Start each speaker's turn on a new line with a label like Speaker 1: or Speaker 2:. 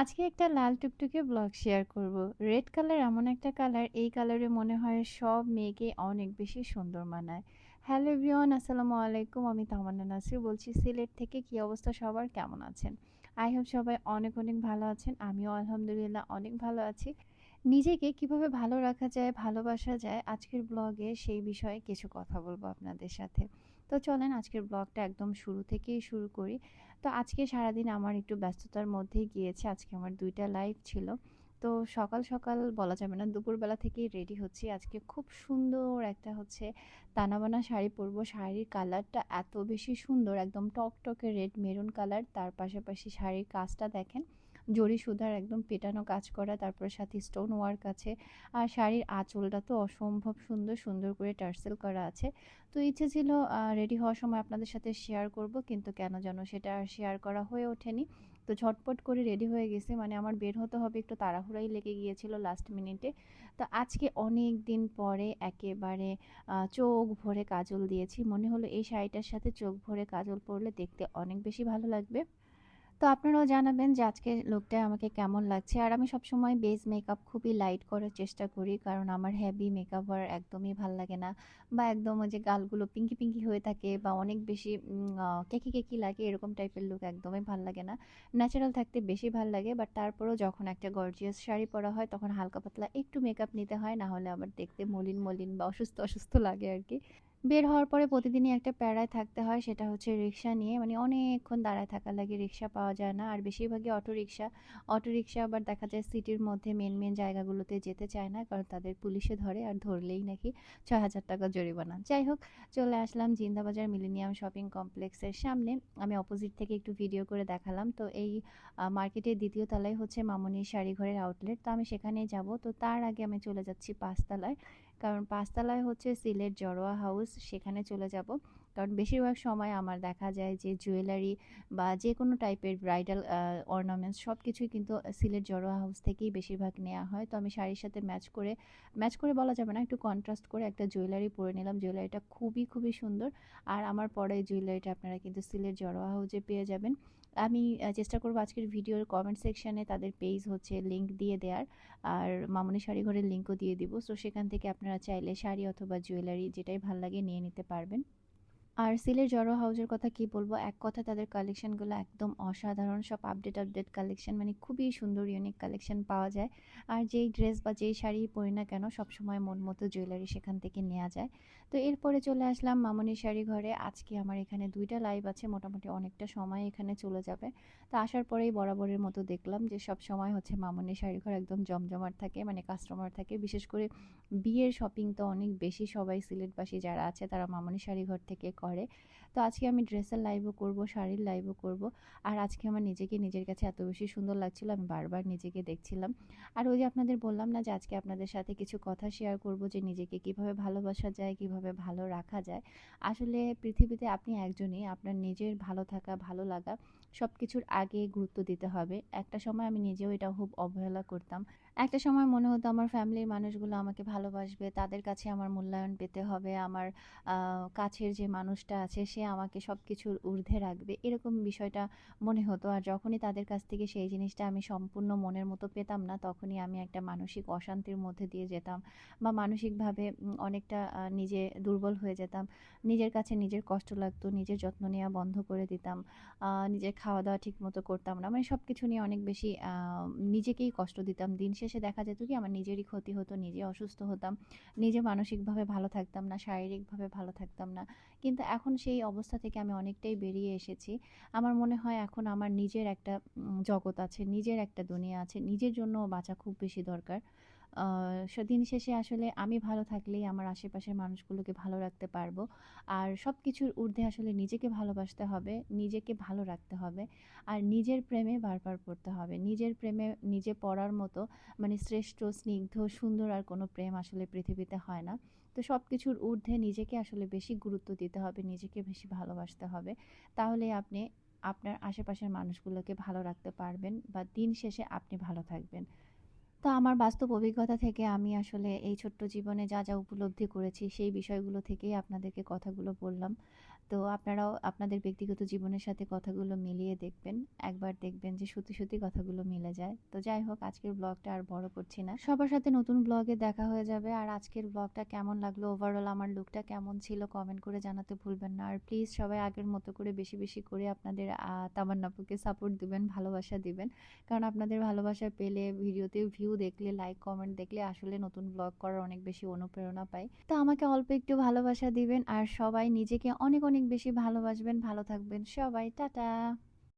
Speaker 1: আজকে একটা লাল টুকটুকে ব্লগ শেয়ার করব। রেড কালার এমন একটা কালার, এই কালারে মনে হয় সব মেয়েকে অনেক বেশি সুন্দর মানায়। হ্যালো এভরিওয়ান, আসসালামু আলাইকুম। আমি তামান্না নাসির বলছি সিলেট থেকে। কি অবস্থা সবার, কেমন আছেন? আই হোপ সবাই অনেক অনেক ভালো আছেন। আমিও আলহামদুলিল্লাহ অনেক ভালো আছি। নিজেকে কীভাবে ভালো রাখা যায়, ভালোবাসা যায়, আজকের ব্লগে সেই বিষয়ে কিছু কথা বলব আপনাদের সাথে। তো চলেন আজকের ব্লগটা একদম শুরু থেকেই শুরু করি। তো আজকে সারাদিন আমার একটু ব্যস্ততার মধ্যেই গিয়েছে। আজকে আমার দুইটা লাইভ ছিল। তো সকাল সকাল বলা যাবে না, দুপুরবেলা থেকেই রেডি হচ্ছি। আজকে খুব সুন্দর একটা হচ্ছে তানাবানা শাড়ি পরবো। শাড়ির কালারটা এত বেশি সুন্দর, একদম টকটকে রেড মেরুন কালার তার পাশাপাশি শাড়ির কাজটা দেখেন জরি সুধার একদম পেটানো কাজ করা, তারপরে সাথে স্টোন ওয়ার্ক আছে। আর শাড়ির আঁচলটা তো অসম্ভব সুন্দর সুন্দর করে টার্সেল করা আছে। তো ইচ্ছে ছিল রেডি হওয়ার সময় আপনাদের সাথে শেয়ার করব, কিন্তু কেন যেন সেটা শেয়ার করা হয়ে ওঠেনি। তো ঝটপট করে রেডি হয়ে গেছে মানে আমার বের হতে হবে, একটু তাড়াহুড়াই লেগে গিয়েছিল লাস্ট মিনিটে তো আজকে অনেক দিন পরে একেবারে চোখ ভরে কাজল দিয়েছি। মনে হলো এই শাড়িটার সাথে চোখ ভরে কাজল পরলে দেখতে অনেক বেশি ভালো লাগবে। তো আপনারাও জানাবেন যে আজকে লুকটা আমাকে কেমন লাগছে। আর আমি সবসময় বেস মেকআপ খুবই লাইট করার চেষ্টা করি, কারণ আমার হেভি মেকআপ আর একদমই ভালো লাগে না। বা একদম ওই যে গালগুলো পিঙ্কি পিঙ্কি হয়ে থাকে বা অনেক বেশি কেকি কেকি লাগে এরকম টাইপের লুক একদমই ভালো লাগে না। ন্যাচারাল থাকতে বেশি ভালো লাগে বাট তারপরেও যখন একটা গর্জিয়াস শাড়ি পরা হয়, তখন হালকা পাতলা একটু মেকআপ নিতে হয়, না হলে আবার দেখতে মলিন মলিন বা অসুস্থ অসুস্থ লাগে আর কি। বের হওয়ার পরে প্রতিদিনই একটা প্যারায় থাকতে হয়, সেটা হচ্ছে রিক্সা নিয়ে। মানে অনেকক্ষণ দাঁড়ায় থাকার লাগে, রিক্সা পাওয়া যায় না। আর বেশিরভাগই অটো রিক্সা অটো রিক্সা আবার দেখা যায় সিটির মধ্যে মেন মেন জায়গাগুলোতে যেতে চায় না, কারণ তাদের পুলিশে ধরে আর ধরলেই নাকি ছয় হাজার টাকা জরিমানা। যাই হোক, চলে আসলাম জিন্দাবাজার মিলেনিয়াম শপিং কমপ্লেক্সের সামনে। আমি অপোজিট থেকে একটু ভিডিও করে দেখালাম। তো এই মার্কেটের দ্বিতীয় তলায় হচ্ছে মামনির শাড়িঘরের আউটলেট তো আমি সেখানেই যাব। তো তার আগে আমি চলে যাচ্ছি পাঁচতলায়। কারণ পাঁচতলায় হচ্ছে সিলেট জড়োয়া হাউস, সেখানে চলে যাব। কারণ বেশিরভাগ সময় আমার দেখা যায় যে জুয়েলারি বা যে কোনো টাইপের ব্রাইডাল অর্নামেন্টস সব কিছুই কিন্তু সিলেট জড়োয়া হাউস থেকেই বেশিরভাগ নেওয়া হয়। তো আমি শাড়ির সাথে ম্যাচ করে ম্যাচ করে বলা যাবে না, একটু কন্ট্রাস্ট করে একটা জুয়েলারি পরে নিলাম। জুয়েলারিটা খুবই খুবই সুন্দর। আর আমার পরে জুয়েলারিটা আপনারা কিন্তু সিলেট জড়োয়া হাউসে পেয়ে যাবেন। আমি চেষ্টা করব আজকের ভিডিওর কমেন্ট সেকশানে তাদের পেজ হচ্ছে লিঙ্ক দিয়ে দেওয়ার আর মামনি শাড়ি ঘরের লিঙ্কও দিয়ে দিব। সো সেখান থেকে আপনারা চাইলে শাড়ি অথবা জুয়েলারি যেটাই ভালো লাগে নিয়ে নিতে পারবেন। আর সিলের জড়ো হাউসের কথা কি বলব? এক কথা তাদের কালেকশনগুলো একদম অসাধারণ। সব আপডেট আপডেট কালেকশন মানে খুবই সুন্দর ইউনিক কালেকশন পাওয়া যায়। আর যেই ড্রেস বা যেই শাড়ি পরি না কেন, সবসময় মন মতো জুয়েলারি সেখান থেকে নেওয়া যায়। তো এরপরে চলে আসলাম মামনি শাড়ি ঘরে। আজকে আমার এখানে দুইটা লাইভ আছে, মোটামুটি অনেকটা সময় এখানে চলে যাবে। তো আসার পরেই বরাবরের মতো দেখলাম যে সব সময় হচ্ছে মামনি শাড়ি ঘর একদম জমজমাট থাকে মানে কাস্টমার থাকে। বিশেষ করে বিয়ের শপিং তো অনেক বেশি সবাই সিলেটবাসী যারা আছে, তারা মামনি শাড়ি ঘর থেকে করে। তো আজকে আমি ড্রেসের লাইভও করব, শাড়ির লাইভও করব। আর আজকে আমার নিজেকে নিজের কাছে এত বেশি সুন্দর লাগছিল, আমি বারবার নিজেকে দেখছিলাম। আর ওই যে আপনাদের বললাম না যে আজকে আপনাদের সাথে কিছু কথা শেয়ার করব যে নিজেকে কীভাবে ভালোবাসা যায়, কীভাবে ভালো রাখা যায়। আসলে পৃথিবীতে আপনি একজনই, আপনার নিজের ভালো থাকা, ভালো লাগা সব কিছুর আগে গুরুত্ব দিতে হবে। একটা সময় আমি নিজেও এটা খুব অবহেলা করতাম। একটা সময় মনে হতো আমার ফ্যামিলির মানুষগুলো আমাকে ভালোবাসবে, তাদের কাছে আমার মূল্যায়ন পেতে হবে, আমার কাছের যে মানুষটা আছে সে আমাকে সব কিছুর ঊর্ধ্বে রাখবে। এরকম বিষয়টা মনে হতো। আর যখনই তাদের কাছ থেকে সেই জিনিসটা আমি সম্পূর্ণ মনের মতো পেতাম না, তখনই আমি একটা মানসিক অশান্তির মধ্যে দিয়ে যেতাম বা মানসিকভাবে অনেকটা নিজে দুর্বল হয়ে যেতাম। নিজের কাছে নিজের কষ্ট লাগতো, নিজের যত্ন নেওয়া বন্ধ করে দিতাম। নিজের খাওয়া দাওয়া ঠিক মতো করতাম না। মানে সব কিছু নিয়ে অনেক বেশি নিজেকেই কষ্ট দিতাম। দিন শেষে দেখা যেত কি, আমার নিজেরই ক্ষতি হতো, নিজে অসুস্থ হতাম। নিজে মানসিকভাবে ভালো থাকতাম না, শারীরিকভাবে ভালো থাকতাম না। কিন্তু এখন সেই অবস্থা থেকে আমি অনেকটাই বেরিয়ে এসেছি। আমার মনে হয় এখন আমার নিজের একটা জগৎ আছে, নিজের একটা দুনিয়া আছে, নিজের জন্য বাঁচা খুব বেশি দরকার। দিন শেষে আসলে আমি ভালো থাকলেই আমার আশেপাশের মানুষগুলোকে ভালো রাখতে পারব। আর সব কিছুর ঊর্ধ্বে আসলে নিজেকে ভালোবাসতে হবে, নিজেকে ভালো রাখতে হবে। আর নিজের প্রেমে বারবার পড়তে হবে। নিজের প্রেমে নিজে পড়ার মতো মানে শ্রেষ্ঠ, স্নিগ্ধ, সুন্দর আর কোনো প্রেম আসলে পৃথিবীতে হয় না। তো সব কিছুর ঊর্ধ্বে নিজেকে আসলে বেশি গুরুত্ব দিতে হবে, নিজেকে বেশি ভালোবাসতে হবে। তাহলে আপনি আপনার আশেপাশের মানুষগুলোকে ভালো রাখতে পারবেন বা দিন শেষে আপনি ভালো থাকবেন। তো আমার বাস্তব অভিজ্ঞতা থেকে আমি আসলে এই ছোট্ট জীবনে যা যা উপলব্ধি করেছি সেই বিষয়গুলো থেকেই আপনাদেরকে কথাগুলো বললাম। তো আপনারাও আপনাদের ব্যক্তিগত জীবনের সাথে কথাগুলো মিলিয়ে দেখবেন। একবার দেখবেন যে সত্যি সত্যি কথাগুলো মিলে যায়। তো যাই হোক, আজকের ব্লগটা আর বড় করছি না। সবার সাথে নতুন ব্লগে দেখা হয়ে যাবে। আর আজকের ব্লগটা কেমন লাগল? ওভারঅল আমার লুকটা কেমন ছিল? কমেন্ট করে জানাতে ভুলবেন না। আর প্লিজ সবাই আগের মতো করে বেশি বেশি করে আপনাদের তামান্নাপুকে সাপোর্ট দিবেন, ভালোবাসা দিবেন। কারণ আপনাদের ভালোবাসা পেলে ভিডিওতে ভিউ দেখলে লাইক কমেন্ট দেখলে আসলে নতুন ব্লগ করার অনেক বেশি অনুপ্রেরণা পাই। তো আমাকে অল্প একটু ভালোবাসা দিবেন। আর সবাই নিজেকে অনেক অনেক বেশি ভালোবাসবেন ভালো থাকবেন সবাই টাটা।